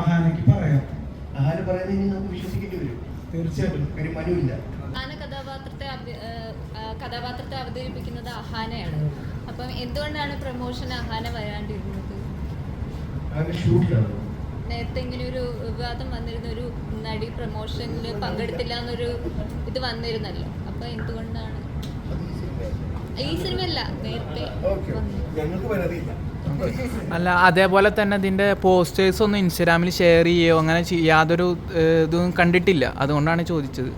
അഹാനയ്ക്ക് പറയാം. ആര് പറയുന്നത് ഇനി നമുക്ക് വിശ്വസിക്കേണ്ടി വരും. തീർച്ചയായിട്ടും. ഒരു മനുവില്ല. അഹാന കഥാപാത്രത്തെ കഥാപാത്രത്തെ അവതരിപ്പിക്കുന്നത് അഹാനയാണ് അപ്പം എന്തുകൊണ്ടാണ് പ്രൊമോഷൻ അഹാന വരാണ്ടിരുന്നത്? നേരത്തെ ഇങ്ങനെ ഒരു വിവാദം വന്നിരുന്ന. ഒരു നടി പ്രൊമോഷനിൽ പങ്കെടുത്തില്ല എന്നൊരു ഇത് വന്നിരുന്നല്ലോ. അപ്പൊ എന്തുകൊണ്ടാണ്? ഈ സിനിമയല്ല. നേരത്തെ വന്നു. ഞങ്ങൾക്ക് അല്ല അതേപോലെ തന്നെ ഇതിന്റെ പോസ്റ്റേഴ്സ് ഒന്നും ഇൻസ്റ്റാഗ്രാമിൽ ഷെയർ ചെയ്യുകയോ അങ്ങനെ യാതൊരു ഇതും കണ്ടിട്ടില്ല. അതുകൊണ്ടാണ് ചോദിച്ചത്.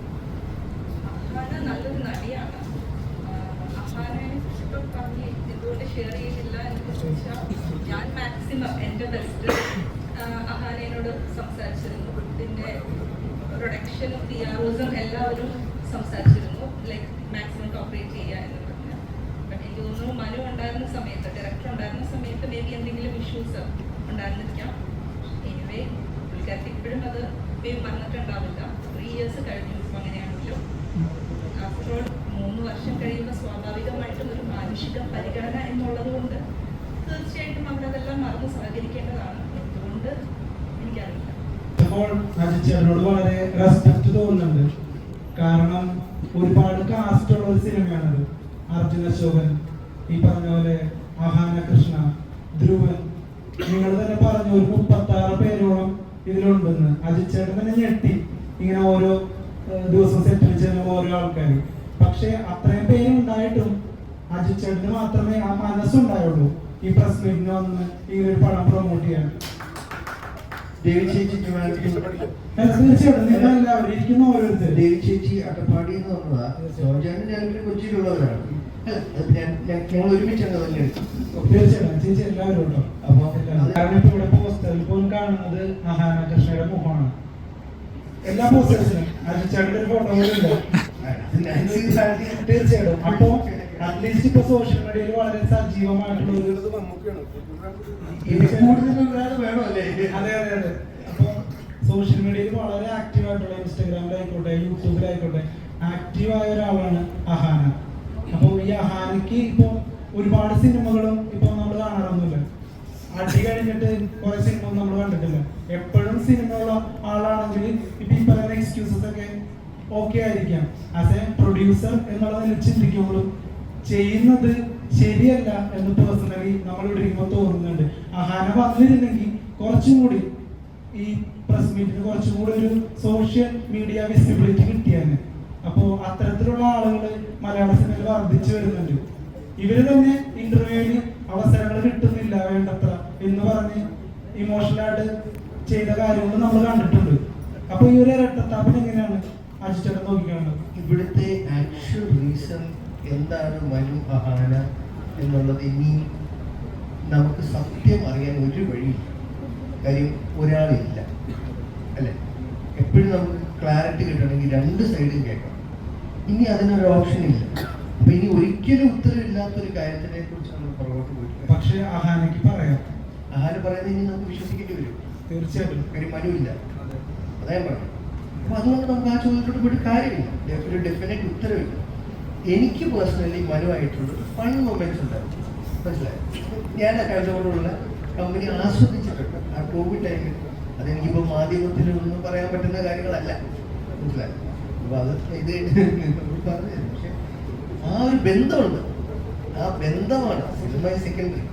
എല്ലാവരും സംസാരിച്ചിരുന്നു. ലൈക്ക് മാക്സിമം കോപ്പറേറ്റ് ചെയ്യുക എന്ന് പറഞ്ഞ് ബട്ട് എനിക്ക് തോന്നുന്നു മനു ഉണ്ടായിരുന്ന സമയത്ത് ഡയറക്ടർ ഉണ്ടായിരുന്ന സമയത്ത് മേ ബി എന്തെങ്കിലും ഇഷ്യൂസ് ഉണ്ടായിരുന്നിരിക്കാം. എനിവേ പുള്ളിക്കാർക്ക് ഇപ്പോഴും അത് മേ മറന്നിട്ടുണ്ടാവില്ല ത്രീ ഇയേഴ്സ് കഴിഞ്ഞു ഇപ്പം അങ്ങനെയാണെങ്കിലും. ആഫ്റ്റർ ഓൾ മൂന്ന് വർഷം കഴിയുമ്പോൾ സ്വാഭാവികമായിട്ടും ഒരു മാനുഷിക പരിഗണന എന്നുള്ളത് കൊണ്ട് തീർച്ചയായിട്ടും അവരതെല്ലാം മറന്ന് സഹകരിക്കേണ്ടതാണ്. എന്തുകൊണ്ട്? എനിക്കറിയില്ല. അപ്പോൾ അജിച്ചേട്ടനോട് വളരെ റെസ്പെക്ട് തോന്നുന്നുണ്ട്. കാരണം ഒരുപാട് കാസ്റ്റ് ഉള്ള ഒരു സിനിമയാണത്. അർജുന അശോകൻ. ഈ പറഞ്ഞ പോലെ അഹാന കൃഷ്ണ ധ്രുവൻ നിങ്ങൾ തന്നെ പറഞ്ഞു ഒരു മുപ്പത്തി ആറ് പേരോളം ഇതിലുണ്ടെന്ന്. അജിച്ചേട്ടൻ തന്നെ ഞെട്ടി. ഇങ്ങനെ ഓരോ ദിവസം സെറ്റിൽ ചെയ്യുന്ന ഓരോ ആൾക്കാർ പക്ഷെ അത്രയും പേരുണ്ടായിട്ടും അജിച്ചേട്ടന് മാത്രമേ ആ മനസ്സുണ്ടായുള്ളൂ ഈ പ്രസ് മീറ്റിന് വന്ന് ഇങ്ങനെ ഒരു പടം പ്രൊമോട്ട് ചെയ്യാൻ. ദേവി ചേച്ചി തീർച്ചയായിട്ടും. ഇരിക്കുന്ന ഓരോരുത്തർ ദേവി ചേച്ചി അട്ടപ്പാടി എന്ന് പറഞ്ഞതാ. സോജാനും ഞാനൊരു കൊച്ചിയിലുള്ളവരാണ്. ഞങ്ങൾ ഒരുമിച്ചാണ് തന്നെ തീർച്ചയായിട്ടും. ചേച്ചി എല്ലാവരും ഉണ്ടോ? അപ്പൊ എല്ലാവരും. കാരണം ഇപ്പൊ ഇവിടെ പോസ്റ്ററിൽ പോലും കാണുന്നത് മുഖമാണ്. എല്ലാ ഫോട്ടോ തീർച്ചയായിട്ടും. അപ്പൊ അറ്റ്ലീസ്റ്റ് ഇപ്പൊ സോഷ്യൽ മീഡിയയിൽ വളരെ സജീവമായിട്ടുള്ള ഒരു ഇത് കൂടുതൽ ഒരാൾ വേണോ അല്ലേ അതെ അതെ അതെ അപ്പൊ സോഷ്യൽ മീഡിയയിൽ വളരെ ആക്റ്റീവ് ആയിട്ടുള്ള ഇൻസ്റ്റാഗ്രാമിലായിക്കോട്ടെ യൂട്യൂബിലായിക്കോട്ടെ ആക്റ്റീവ് ആയ ഒരാളാണ് അഹാന. അപ്പോൾ ഈ അഹാനയ്ക്ക് ഇപ്പോൾ ഒരുപാട് സിനിമകളും ഇപ്പോൾ നമ്മൾ കാണാറൊന്നുമില്ല. അടി കഴിഞ്ഞിട്ട് കുറെ സിനിമ നമ്മൾ കണ്ടിട്ടില്ല. എപ്പോഴും സിനിമയുള്ള ആളാണെങ്കിൽ ഇപ്പൊ ഈ പറയുന്ന എക്സ്ക്യൂസസ് ഒക്കെ ഓക്കെ ആയിരിക്കാം. ആസ് എ പ്രൊഡ്യൂസർ എന്നുള്ള നിലയിൽ ചിന്തിക്കുമ്പോഴും ചെയ്യുന്നത് ശരിയല്ല എന്ന് പേഴ്സണലി നമ്മൾ ഇവിടെ ഇരിക്കുമ്പോൾ തോന്നുന്നുണ്ട്. അഹാന വന്നിരുന്നെങ്കിൽ കുറച്ചും കൂടി ഈ പ്രസ് മീറ്റിന് കുറച്ചും കൂടി ഒരു സോഷ്യൽ മീഡിയ വിസിബിലിറ്റി കിട്ടിയാണ് അപ്പോ അത്തരത്തിലുള്ള ആളുകൾ മലയാള സിനിമയിൽ വർദ്ധിച്ചു വരുന്നുണ്ട്. ഇവർ തന്നെ ഇന്റർവ്യൂവിന് അവസരങ്ങൾ കിട്ടുന്നില്ല വേണ്ടത്ര എന്ന് പറഞ്ഞ് ഇമോഷണൽ ആയിട്ട് ചെയ്ത കാര്യങ്ങൾ നമ്മൾ കണ്ടിട്ടുണ്ട്. അപ്പൊ ഈ ഒരു ഇരട്ടത്താപ്പിന് എങ്ങനെയാണ് അജിച്ചേട്ടൻ നോക്കിക്കാണ് ഇവിടുത്തെ റീസൺ എന്താണ് മനു അഹാന എന്നുള്ളത് ഇനി നമുക്ക് സത്യം അറിയാൻ ഒരു വഴിയില്ല. കാര്യം ഒരാളില്ല. അല്ലെ? എപ്പോഴും നമുക്ക് ക്ലാരിറ്റി കിട്ടണമെങ്കിൽ രണ്ട് സൈഡും കേൾക്കണം. ഇനി അതിനൊരു ഓപ്ഷൻ ഇല്ല. അപ്പൊ ഇനി ഒരിക്കലും ഉത്തരവില്ലാത്തൊരു കാര്യത്തിനെ കുറിച്ച് നമ്മൾ പുറകോട്ട് പോയിട്ട് പക്ഷെ അഹാനയ്ക്ക് പറയാം. അഹാന പറയുന്നത് ഇനി നമുക്ക് വിശ്വസിക്കേണ്ടി വരും. തീർച്ചയായിട്ടും. കാര്യം മനുവില്ല. അതാ. ഞാൻ പറഞ്ഞു അപ്പൊ അതുകൊണ്ട് നമുക്ക് ആ ചോദ്യത്തോട് പോയിട്ട് കാര്യമില്ല. ഒരു ഡെഫിനറ്റ് ഉത്തരവില്ല. എനിക്ക് പേഴ്സണലി മനുവായിട്ടുള്ള ഫൺ മൊമെന്റ്സ് ഉണ്ടായിരുന്നു. മനസ്സിലായി? ഞാൻ ആ കഴിഞ്ഞോടുള്ള കമ്പനി ആസ്വദിച്ചിട്ടുണ്ട്. ആ കോവിഡ് ടൈമിൽ അതെനിക്കിപ്പോൾ മാധ്യമത്തിൽ ഒന്നും പറയാൻ പറ്റുന്ന കാര്യങ്ങളല്ല. മനസ്സിലായി? പറഞ്ഞു പക്ഷെ ആ ഒരു ബന്ധമുണ്ട്. ആ ബന്ധമാണ് സിനിമ സെക്കൻഡറി